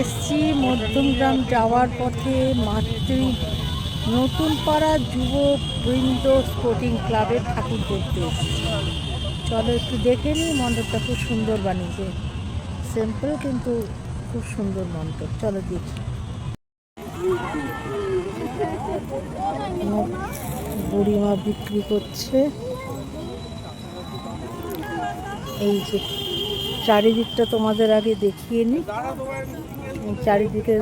এসছি মধ্যমগ্রাম যাওয়ার পথে মাতৃ নতুন পাড়া যুব বৃন্দ স্পোর্টিং ক্লাবের ঠাকুর দেখতে এসেছি। চলো একটু দেখে নিই মণ্ডপটা খুব সুন্দর বানিয়েছে। সিম্পল কিন্তু খুব সুন্দর মণ্ডপ। চলো দেখি। বুড়িমা বিক্রি করছে। এই যে, চারিদিকটা তোমাদের আগে দেখিয়ে নিই। এই চারিদিকের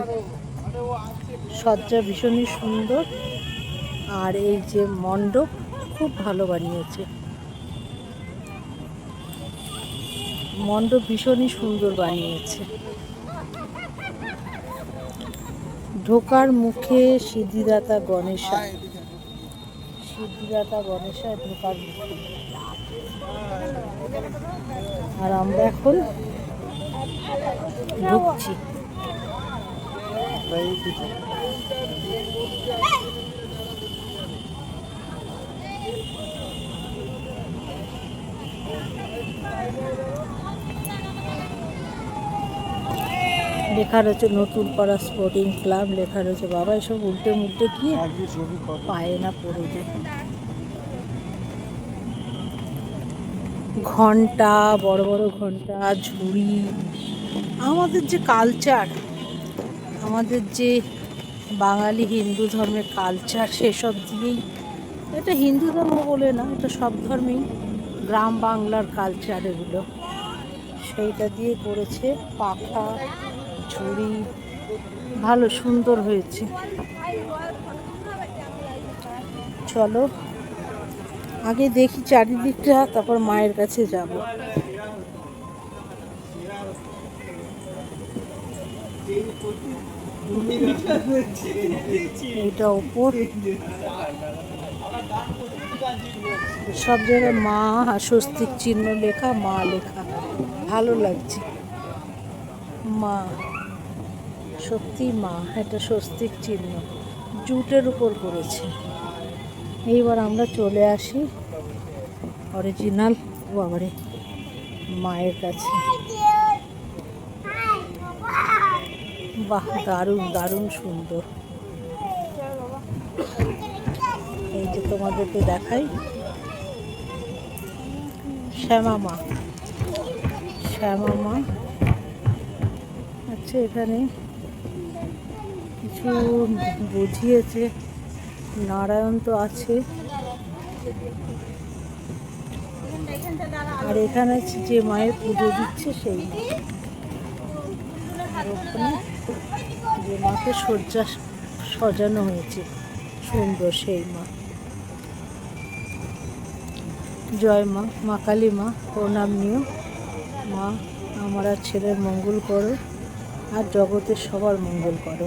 সজ্জা ভীষণই সুন্দর। আর এই যে মণ্ডপ খুব ভালো বানিয়েছে। মণ্ডপ ভীষণই সুন্দর বানিয়েছে। ঢোকার মুখে সিদ্ধিদাতা গণেশায় সিদ্ধিদাতা গণেশায় ঢোকার মুখে। আর আমরা এখন ঢুকছি। লেখা রয়েছে নতুন পাড়া স্পোর্টিং ক্লাব লেখা রয়েছে বাবা, এসব উল্টে মুল্টে কি? পায়ে না পড়ে যায়। ঘণ্টা, বড় বড় ঘণ্টা ঝুড়ি আমাদের যে কালচার আমাদের যে বাঙালি হিন্দু ধর্মের কালচার সেসব দিয়েই, এটা হিন্দু ধর্ম বলে না, এটা সব ধর্মেই গ্রাম বাংলার কালচার এগুলো। সেইটা দিয়ে করেছে পাখা ঝুড়ি ভালো সুন্দর হয়েছে। চলো, আগে দেখি চারিদিকটা, তারপর মায়ের কাছে যাব। এইটা ওপর। সব জায়গায় মা, স্বস্তিক চিহ্ন লেখা, মা লেখা। ভালো লাগছে। মা, সত্যি মা, এটা স্বস্তিক চিহ্ন। জুটের উপর করেছে এইবার আমরা চলে আসি অরিজিনাল বাবারে মায়ের কাছে। বাহ, দারুণ দারুণ সুন্দর। এই যে তোমাদেরকে দেখাই। শ্যামা মা। শ্যামা আচ্ছা এখানে কিছু বুঝিয়েছে। নারায়ণ তো আছে। আর এখানে যে মায়ের পুজো দিচ্ছে সেই যে মাকে সজ্জা সাজানো হয়েছে। সুন্দর সেই মা। জয় মা মা কালী মা, প্রণাম নিও। মা, আমার আর ছেলের মঙ্গল করো আর জগতের সবার মঙ্গল করো।